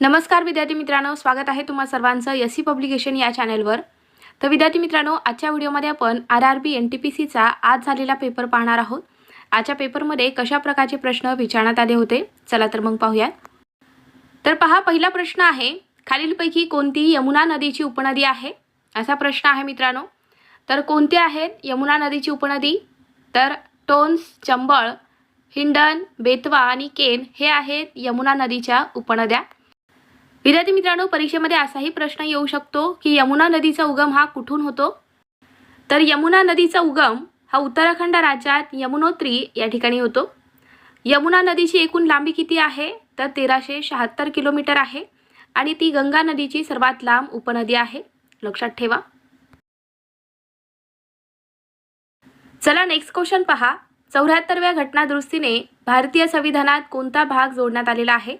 नमस्कार विद्यार्थी मित्रांनो स्वागत आहे तुम्हा सर्वांचं एस सी पब्लिकेशन या चॅनलवर. तर विद्यार्थी मित्रांनो आजच्या व्हिडिओमध्ये आपण R R B N T P सीचा आज झालेला पेपर पाहणार आहोत. आजच्या पेपरमध्ये कशा प्रकारचे प्रश्न विचारण्यात आले होते? चला तर मग पाहूया तर पहा पहिला प्रश्न आहे खालीलपैकी कोणती यमुना नदीची उपनदी आहे? असा प्रश्न आहे मित्रांनो. तर कोणती आहेत यमुना नदीची उपनदी? तर टोन्स चंबळ हिंडन बेतवा आणि केन हे आहेत यमुना नदीच्या उपनद्या. विद्यार्थी मित्रांनो परीक्षेमध्ये असाही प्रश्न येऊ शकतो की यमुना नदीचा उगम हा कुठून होतो? तर यमुना नदीचा उगम हा उत्तराखंड राज्यात यमुनोत्री या ठिकाणी होतो. यमुना नदीची एकूण लांबी किती आहे? तर तेराशे शहात्तर किलोमीटर आहे आणि ती गंगा नदीची सर्वात लांब उपनदी आहे. लक्षात ठेवा. चला नेक्स्ट क्वेश्चन पहा. चौऱ्याहत्तरव्या घटनादृष्टीने भारतीय संविधानात कोणता भाग जोडण्यात आलेला आहे?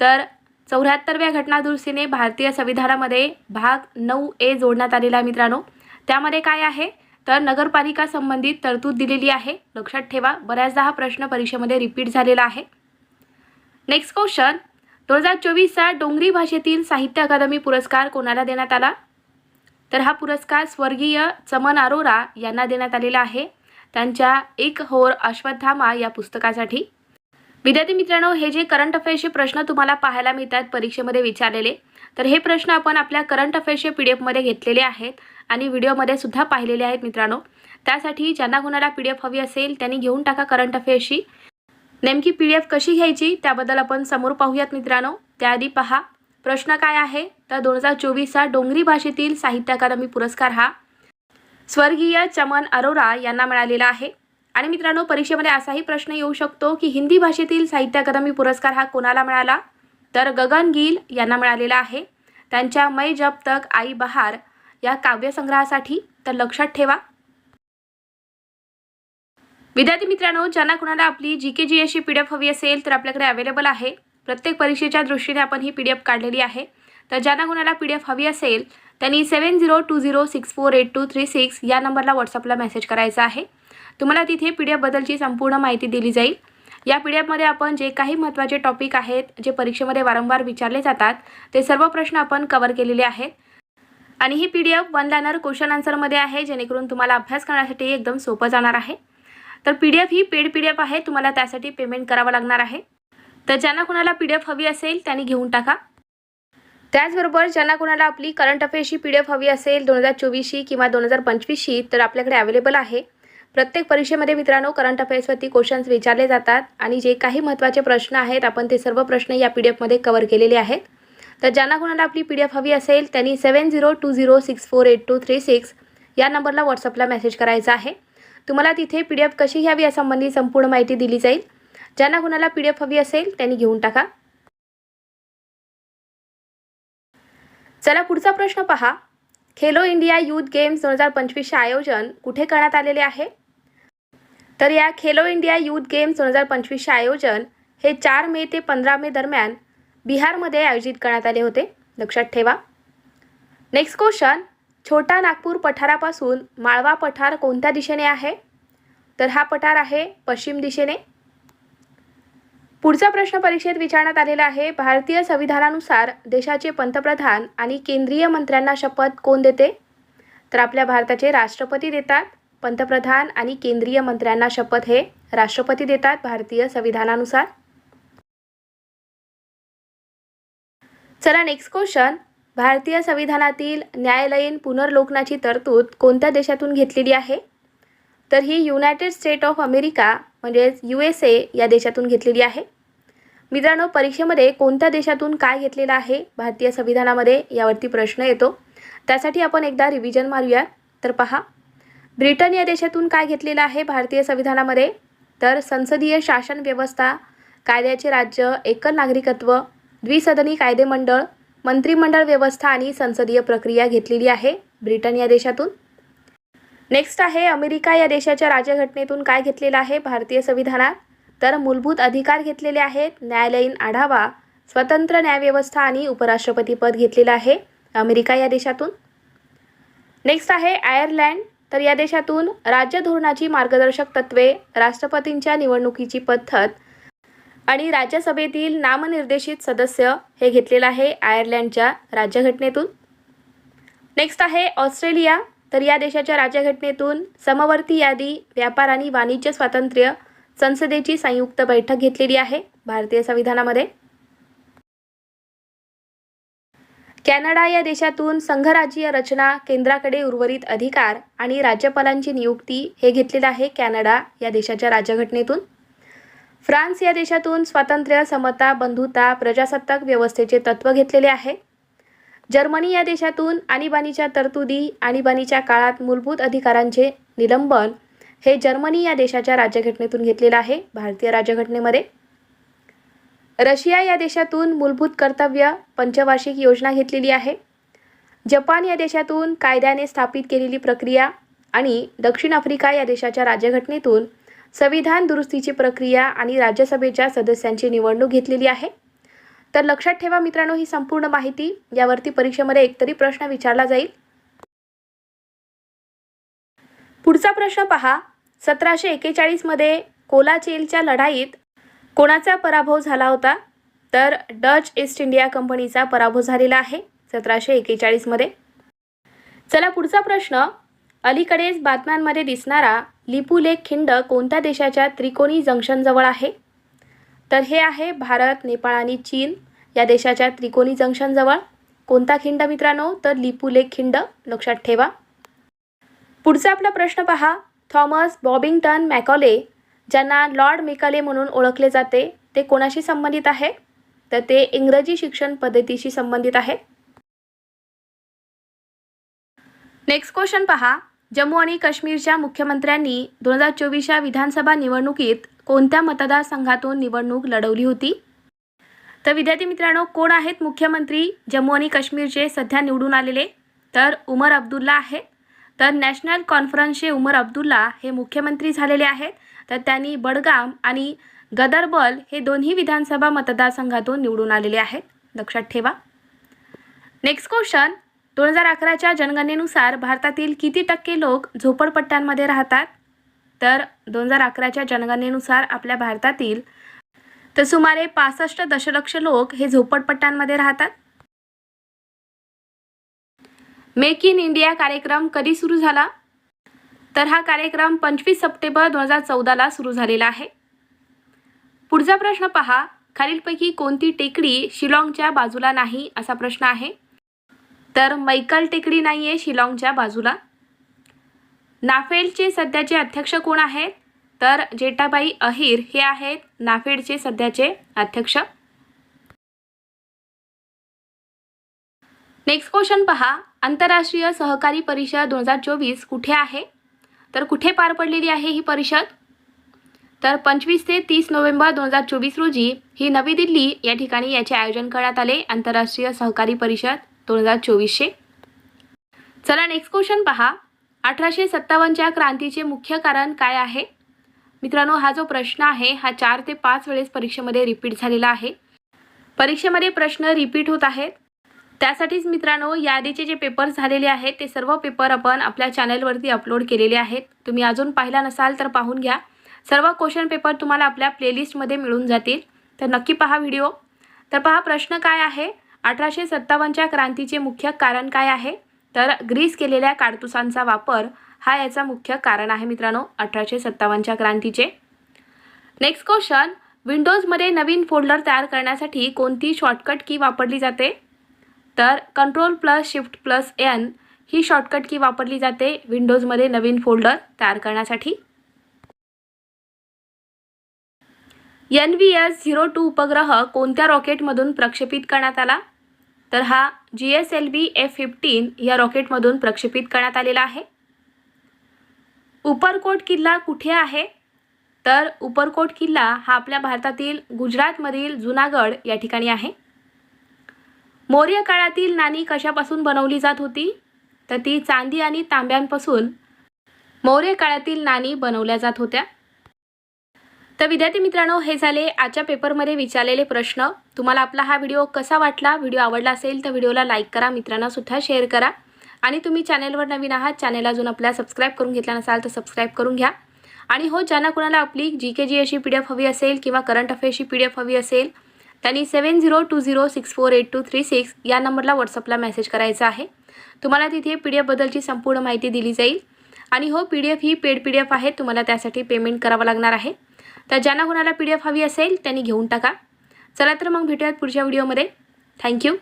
तर चौऱ्याहत्तरव्या घटनादुरुस्तीने भारतीय संविधानामध्ये भाग नऊ ए जोडण्यात आलेला आहे मित्रांनो. त्यामध्ये काय आहे? तर नगरपालिका संबंधित तरतूद दिलेली आहे. लक्षात ठेवा बऱ्याचदा हा प्रश्न परीक्षेमध्ये रिपीट झालेला आहे. Next question. दोन हजार चोवीसचा डोंगरी भाषेतील साहित्य अकादमी पुरस्कार कोणाला देण्यात आला? तर हा पुरस्कार स्वर्गीय चमन अरोरा यांना देण्यात आलेला आहे. त्यांच्या एक होर अश्वत्थामा या पुस्तकासाठी. विद्यार्थी मित्रांनो हे जे करंट अफेअर्सचे प्रश्न तुम्हाला पाहायला मिळतात परीक्षेमध्ये विचारलेले तर हे प्रश्न आपण आपल्या करंट अफेअर्सचे पी डी एफमध्ये घेतलेले आहेत आणि व्हिडिओमध्ये सुद्धा पाहिलेले आहेत मित्रांनो. त्यासाठी ज्यांना कोणाला पी डी एफ हवी असेल त्यांनी घेऊन टाका करंट अफेअर्सची नेमकी पी डी एफ कशी घ्यायची त्याबद्दल आपण समोर पाहूयात मित्रांनो. त्याआधी पहा प्रश्न काय आहे? तर दोन हजार चोवीसचा डोंगरी भाषेतील साहित्य अकादमी पुरस्कार हा. स्वर्गीय चमन अरोरा यांना मिळालेला आहे. आणि मित्रांनो परीक्षेमध्ये असाही प्रश्न येऊ शकतो की हिंदी भाषेतील साहित्य अकादमी पुरस्कार हा कोणाला मिळाला? तर गगन गिल यांना मिळालेला आहे. त्यांच्या मै जब तक आई बहार या काव्यसंग्रहासाठी तर लक्षात ठेवा. विद्यार्थी मित्रांनो ज्यांना कुणाला आपली जी के जी एसची पी डी एफ हवी असेल तर आपल्याकडे अवेलेबल आहे. प्रत्येक परीक्षेच्या दृष्टीने आपण ही पी डी एफ काढलेली आहे. तर ज्यांना कुणाला पी डी एफ हवी असेल त्यांनी seven zero two zero six four eight two three six या नंबरला व्हॉट्सअपला मेसेज करायचा आहे. तुम्हाला तिथे पी डी एफबद्दलची संपूर्ण माहिती दिली जाईल. या पी डी एफमध्ये आपण जे काही महत्त्वाचे टॉपिक आहेत जे परीक्षेमध्ये वारंवार विचारले जातात ते सर्व प्रश्न आपण कवर केलेले आहेत. आणि ही P D F one liner question आन्सरमध्ये आहे जेणेकरून तुम्हाला अभ्यास करण्यासाठी एकदम सोपं जाणार आहे. तर पी डी एफ ही पेड पी डी एफ आहे तुम्हाला त्यासाठी पेमेंट करावं लागणार आहे. तर ज्यांना कुणाला पी डी एफ हवी असेल त्यांनी घेऊन टाका. त्याचबरोबर ज्यांना कोणाला आपली करंट अफेअर्सची पी डी एफ हवी असेल दोन हजार चोवीसशी किंवा दोन हजार पंचवीसशी तर आपल्याकडे अवेलेबल आहे. प्रत्येक परीक्षेमध्ये मित्रांनो करंट अफेअर्सवरती क्वेश्चन्स विचारले जातात आणि जे काही महत्त्वाचे प्रश्न आहेत आपण ते सर्व प्रश्न या पी डी एफमध्ये कवर केलेले आहेत. तर ज्यांना कोणाला आपली पी डी एफ हवी असेल त्यांनी seven zero two zero six four eight two three six या नंबरला व्हॉट्सअपला मेसेज करायचा आहे. तुम्हाला तिथे पी डी एफ कशी घ्यावी यासंबंधी संपूर्ण माहिती दिली जाईल. ज्यांना कोणाला पी डी एफ हवी असेल त्यांनी घेऊन टाका. चला पुढचा प्रश्न पहा. खेलो इंडिया यूथ गेम्स दोन हजार पंचवीसचे आयोजन कुठे करण्यात आलेले आहे? तर या खेलो इंडिया यूथ गेम्स दोन हजार पंचवीसचे आयोजन हे चार मे ते पंधरा मे दरम्यान बिहारमध्ये आयोजित करण्यात आले होते. लक्षात ठेवा. नेक्स्ट क्वेश्चन छोटा नागपूर पठारापासून माळवा पठार कोणत्या दिशेने आहे? तर हा पठार आहे पश्चिम दिशेने. पुढचा प्रश्न परीक्षेत विचारण्यात आलेला आहे. भारतीय संविधानानुसार देशाचे पंतप्रधान आणि केंद्रीय मंत्र्यांना शपथ कोण देते? तर आपल्या भारताचे राष्ट्रपती देतात. पंतप्रधान आणि केंद्रीय मंत्र्यांना शपथ हे राष्ट्रपती देतात भारतीय संविधानानुसार. चला नेक्स्ट क्वेश्चन भारतीय संविधानातील न्यायालयीन पुनर्लोकनाची तरतूद कोणत्या देशातून घेतलेली आहे? तर ही युनायटेड स्टेट ऑफ अमेरिका म्हणजेच यू एस ए या देशातून घेतलेली आहे. मित्रांनो परीक्षेमध्ये कोणत्या देशातून काय घेतलेलं आहे? भारतीय संविधानामध्ये यावरती प्रश्न येतो. त्यासाठी आपण एकदा रिव्हिजन मारूया तर पहा. ब्रिटन या देशातून काय घेतलेलं आहे भारतीय संविधानामध्ये? तर संसदीय शासन व्यवस्था कायद्याचे राज्य एकल नागरिकत्व द्विसदनी कायदेमंडळ मंत्रिमंडळ व्यवस्था आणि संसदीय प्रक्रिया घेतलेली आहे ब्रिटन या देशातून. नेक्स्ट आहे अमेरिका या देशाच्या राज्यघटनेतून काय घेतलेलं आहे भारतीय संविधानात? तर मूलभूत अधिकार घेतलेले आहेत न्यायालयीन आढावा स्वतंत्र न्यायव्यवस्था आणि उपराष्ट्रपती पद घेतलेलं आहे अमेरिका या देशातून. नेक्स्ट आहे आयर्लँड तर या देशातून राज्य धोरणाची मार्गदर्शक तत्त्वे राष्ट्रपतींच्या निवडणुकीची पद्धत आणि राज्यसभेतील नामनिर्देशित सदस्य हे घेतलेलं आहे आयर्लंडच्या राज्यघटनेतून. नेक्स्ट आहे ऑस्ट्रेलिया. तर या देशाच्या राज्यघटनेतून समवर्ती यादी व्यापार आणि वाणिज्य स्वातंत्र्य संसदेची संयुक्त बैठक घेतलेली आहे भारतीय संविधानामध्ये. कॅनडा या देशातून संघराज्यीय रचना केंद्राकडे उर्वरित अधिकार आणि राज्यपालांची नियुक्ती हे घेतलेलं आहे कॅनडा या देशाच्या राज्यघटनेतून. फ्रान्स या देशातून स्वातंत्र्य समता बंधुता प्रजासत्ताक व्यवस्थेचे तत्त्व घेतलेले आहे. जर्मनी या देशातून आणीबाणीच्या तरतुदी आणीबाणीच्या काळात मूलभूत अधिकारांचे निलंबन हे जर्मनी या देशाच्या राज्यघटनेतून घेतलेलं आहे भारतीय राज्यघटनेमध्ये. रशिया या देशातून मूलभूत कर्तव्य पंचवार्षिक योजना घेतलेली आहे. जपान या देशातून कायद्याने स्थापित केलेली प्रक्रिया आणि दक्षिण आफ्रिका या देशाच्या राज्यघटनेतून संविधान दुरुस्तीची प्रक्रिया आणि राज्यसभेच्या सदस्यांची निवडणूक घेतलेली आहे. तर लक्षात ठेवा मित्रांनो ही संपूर्ण माहिती. यावरती परीक्षेमध्ये एकतरी प्रश्न विचारला जाईल. पुढचा प्रश्न पहा. सतराशे एकेचाळीसमध्ये कोलाचेलच्या लढाईत कोणाचा पराभव झाला होता? तर डच ईस्ट इंडिया कंपनीचा पराभव झालेला आहे सतराशे एकेचाळीसमध्ये चला पुढचा प्रश्न. अलीकडेच बातम्यांमध्ये दिसणारा लिपुलेख खिंड कोणत्या देशाच्या त्रिकोणी जंक्शनजवळ आहे? तर हे आहे भारत नेपाळ आणि चीन या देशाच्या त्रिकोणी जंक्शनजवळ कोणता खिंड मित्रांनो? तर लिपुलेख खिंड लक्षात ठेवा. पुढचा आपला प्रश्न पहा. थॉमस बॉबिंग्टन मॅकॉले ज्यांना लॉर्ड मिकाले म्हणून ओळखले जाते ते कोणाशी संबंधित आहे? तर ते इंग्रजी शिक्षण पद्धतीशी संबंधित आहे. नेक्स्ट क्वेश्चन पहा. जम्मू आणि काश्मीरच्या मुख्यमंत्र्यांनी दोन हजार चोवीसच्या विधानसभा निवडणुकीत कोणत्या मतदारसंघातून निवडणूक लढवली होती? तर विद्यार्थी मित्रांनो कोण आहेत मुख्यमंत्री जम्मू आणि काश्मीरचे सध्या निवडून आलेले? तर उमर अब्दुल्ला आहे. तर नॅशनल कॉन्फरन्सचे उमर अब्दुल्ला हे मुख्यमंत्री झालेले आहेत. तर त्यांनी बडगाम आणि गदरबल हे दोन्ही विधानसभा मतदारसंघातून निवडून आलेले आहेत. लक्षात ठेवा. नेक्स्ट क्वेश्चन दोन हजार अकराच्या जनगणनेनुसार भारतातील किती टक्के लोक झोपडपट्ट्यांमध्ये राहतात? तर दोन हजार अकराच्या जनगणनेनुसार आपल्या भारतातील तर सुमारे पासष्ट दशलक्ष लोक हे झोपडपट्ट्यांमध्ये राहतात. मेक इन इंडिया कार्यक्रम कधी सुरू झाला? तर हा कार्यक्रम पंचवीस सप्टेंबर दोन हजार चौदाला सुरू झालेला आहे. पुढचा प्रश्न पहा खालीलपैकी कोणती टेकडी शिलाँगच्या बाजूला नाही असा प्रश्न आहे. तर मैकल टेकडी नाही आहे शिलाँगच्या बाजूला. नाफेडचे सध्याचे अध्यक्ष कोण आहेत? तर जेठाबाई अहिर हे आहेत नाफेडचे सध्याचे अध्यक्ष. नेक्स्ट क्वेश्चन पहा आंतरराष्ट्रीय सहकारी परिषद दोन हजार चोवीस कुठे आहे? तर कुठे पार पडलेली आहे ही परिषद? तर पंचवीस ते तीस नोव्हेंबर दोन हजार चोवीस रोजी ही नवी दिल्ली या ठिकाणी याचे आयोजन करण्यात आले आंतरराष्ट्रीय सहकारी परिषद दोन हजार चोवीसशे चला नेक्स्ट क्वेश्चन पहा. अठराशे सत्तावन्नच्या क्रांतीचे मुख्य कारण काय आहे? मित्रांनो हा जो प्रश्न आहे हा चार ते पाच वेळेस परीक्षेमध्ये रिपीट झालेला आहे. परीक्षेमध्ये प्रश्न रिपीट होत आहेत. त्यासाठीच मित्रांनो यादीचे जे पेपर झालेले आहेत ते सर्व पेपर आपण आपल्या चॅनलवरती अपलोड केलेले आहेत. तुम्ही अजून पाहिला नसाल तर पाहून घ्या. सर्व क्वेश्चन पेपर तुम्हाला आपल्या प्लेलिस्टमध्ये मिळून जातील. तर नक्की पहा व्हिडिओ. तर पहा प्रश्न काय आहे? अठराशे सत्तावन्नच्या क्रांतीचे मुख्य कारण काय आहे? तर ग्रीस केलेल्या काडतुसांचा वापर हा याचा मुख्य कारण आहे मित्रांनो अठराशे सत्तावन्नच्या क्रांतीचे. नेक्स्ट क्वेश्चन विंडोजमध्ये नवीन फोल्डर तयार करण्यासाठी कोणती शॉर्टकट की वापरली जाते? तर control plus shift plus N ही शॉर्टकट की वापरली जाते विंडोजमध्ये नवीन फोल्डर तयार करण्यासाठी. N V S zero two उपग्रह कोणत्या रॉकेटमधून प्रक्षेपित करण्यात आला? तर हा G S L V F fifteen या रॉकेटमधून प्रक्षेपित करण्यात आलेला आहे. उपरकोट किल्ला कुठे आहे? तर उपरकोट किल्ला हा आपल्या भारतातील गुजरातमधील जुनागड या ठिकाणी आहे. मौर्य काळातील नाणी कशापासून बनवली जात होती? तर ती चांदी आणि तांब्यांपासून मौर्य काळातील नाणी बनवल्या जात होत्या. तर विद्यार्थी मित्रांनो हे झाले आजच्या पेपरमध्ये विचारलेले प्रश्न. तुम्हाला आपला हा व्हिडिओ कसा वाटला? व्हिडिओ आवडला असेल तर व्हिडिओला लाईक करा मित्रांना सुद्धा शेअर करा. आणि तुम्ही चॅनलवर नवीन आहात चॅनल अजून आपल्या सबस्क्राईब करून घेतला नसाल तर सबस्क्राईब करून घ्या. आणि हो ज्यांना कोणाला आपली जी के जी अशी पी डी एफ हवी असेल किंवा करंट अफेअर्सची पी डी एफ हवी असेल त्यांनी seven zero two zero six four eight two three six या नंबरला व्हॉट्सअपला मेसेज करायचा आहे. तुम्हाला तिथे पी डी एफबद्दलची संपूर्ण माहिती दिली जाईल. आणि हो पी डी एफ ही पेड पी डी एफ आहे. तुम्हाला त्यासाठी पेमेंट करावं लागणार आहे. तर ज्यांना कोणाला पी डी एफ हवी असेल त्यांनी घेऊन टाका. चला तर मग भेटूयात पुढच्या व्हिडिओमध्ये थँक्यू